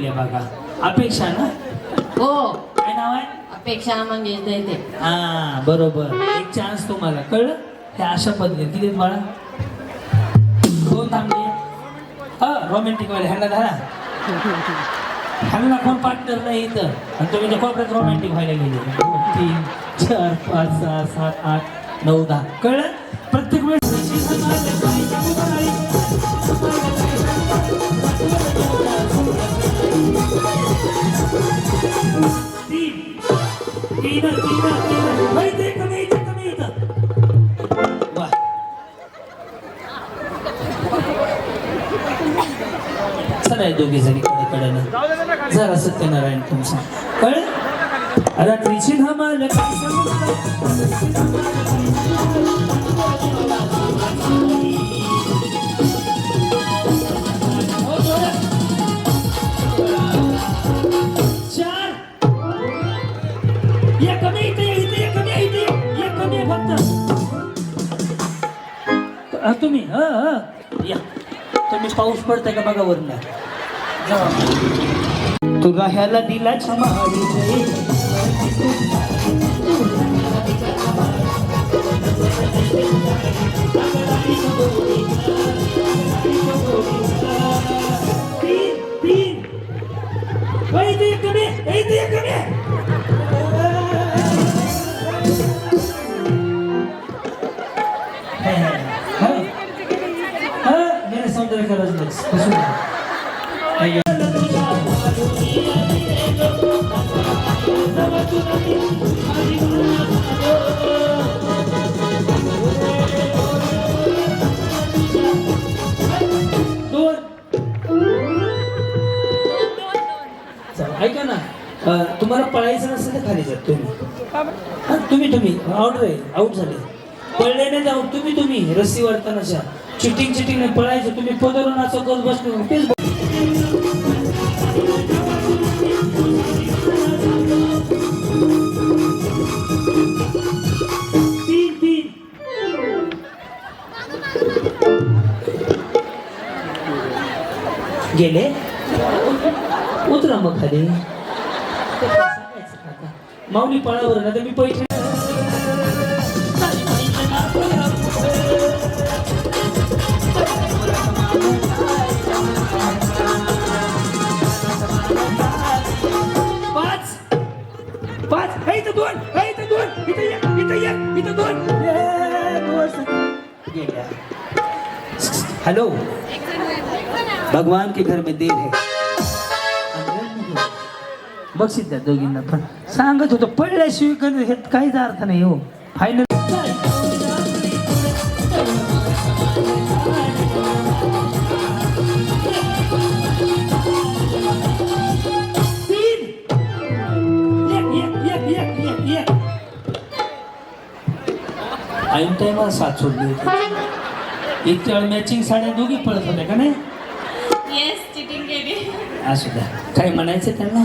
बघा. अपेक्षा ना? हो. काय नाव आहे? अपेक्षा म्हणजे ते ते हा बरोबर. एक चान्स तुम्हाला. कळलं? हे अशा पद्धतीने किती आहेत बाळा. दोन थांबले. हा रोमॅन्टिक वाले. ह्यांना धरा. ह्यांना कोण पार्टनर नाही इथं. आणि तुम्ही त्या कोपऱ्यात रोमॅन्टिक व्हायला गेले. दोन, तीन चार पाच सहा सात आठ नऊ दहा. कळलं? प्रत्येक वेळेस माहिती कमी कमी वा चला दोघे जणी कडे जरा सत्यनारायण तुमचं. कळ रात्रीची धमाल. हा, तुम्ही हा हा. या. तुम्ही पाऊस पडतंय का बघा वरनं? तू राहायला दिला छमाडी रजनीश बसून ऐका ना. तुम्हाला पळायचं नसेल तर खाली जा तुम्ही. तुम्ही तुम्ही. आउट आहे आउट झाले. पळले नाही जाऊ. तुम्ही तुम्ही. रस्सी वाढतानाच्या चिटिंग चिटिंग पळायचं. तुम्ही पदरून असं करत बसले तेच तीन तीन. गेले? उतरा मग खाली. माऊली पळावर ना तर मी पैसे दोन. इथं दोन. इथं एक इथं एक इथं दोन. ये, दोन. गेल्या हेलो. भगवान के घर में देर है. बक्षीस द्या दोघींना पण. सांगत होतो पडल्याशिवाय कधी हे काहीच अर्थ नाही हो. फायनल ऐन टायमाला साथ सोडली होती. इतक्या वेळ मॅचिंग साड्या दोघी पळत होत्या का नाही? येस चिटिंग केली. असू द्या. काय म्हणायचं त्यांना?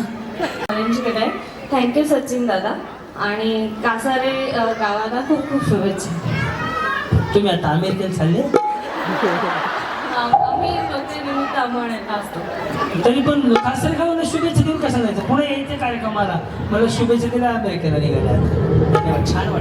थँक्यू सचिन दादा. आणि कासारे गावाला खूप खूप शुभेच्छा. तुम्ही आता अमेरिकेत चालले? तरी पण खासदार गावाला शुभेच्छा देऊन कसं जायचं? पुढे यायचं कार्यक्रमाला. मला शुभेच्छा दिल्या अमेरिकेला निघाल्या छान वाटलं.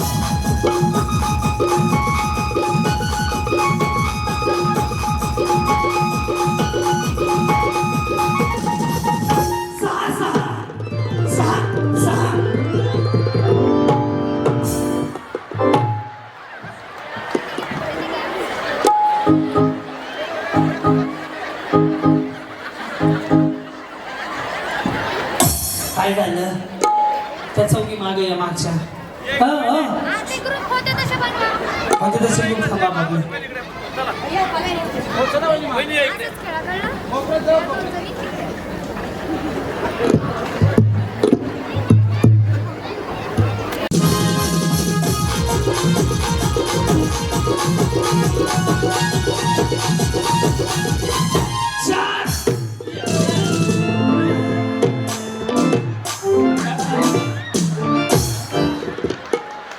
म्हणजे तसं लोक थांबा मागे.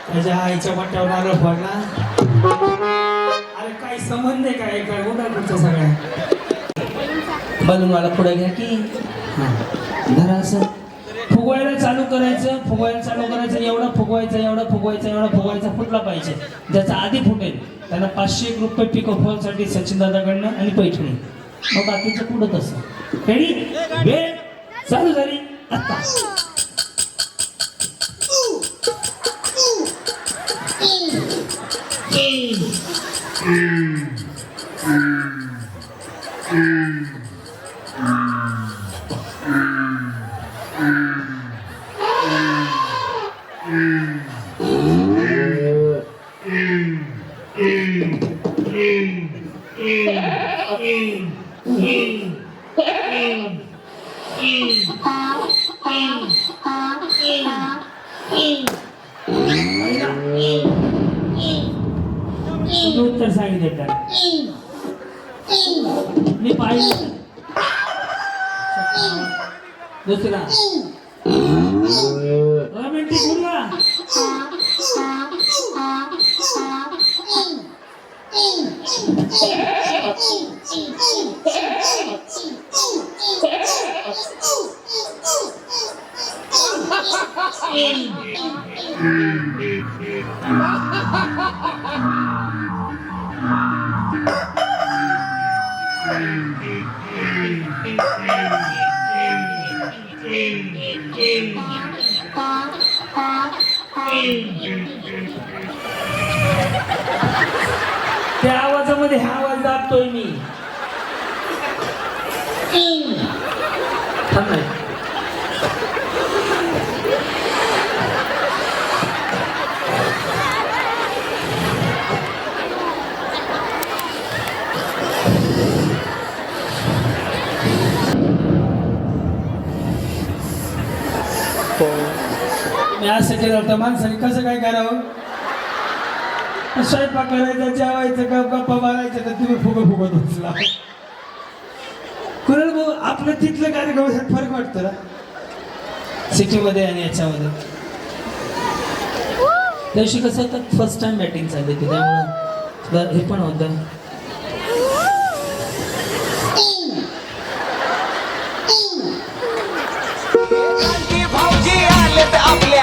त्याच्या आईच्या वाट्यावर आलं पडला संबंध आहे काय काय उडा तुमच्या सगळ्या. बलूनवाला पुढे घ्या की हा. धरा असं फुगवायला चालू करायचं फुगवायला चालू करायचं एवढा फुगवायचा एवढा फुगवायचा एवढा फुगवायचा फुटला पाहिजे. ज्याचा आधी फुटेल त्यांना पाचशे एक रुपये पिको फॉलसाठी सचिन दादाकडनं आणि पैठणी. मग बाकीचं पुढं तसं. वेळ चालू झाली. आता. उत्तर सांगितलं तर मी पाहिजे दुसरा त्या आवाजामध्ये हा आवाज दाबतोय मी. थांब असं केलं होतं माणसाने कसं काय करावं? स्वयंपाक करायचा जेवायचं का गप्पा मारायचं तर तुम्ही फुगं फुगत उचला कुणाल भाऊ आपलं तिथलं कार्यक्रमात फरक वाटतं ना? सिटीमध्ये आणि याच्यामध्ये. त्या कसं होतं फर्स्ट टाइम बॅटिंग झाली होती त्यामुळं हे पण होतं. आपल्या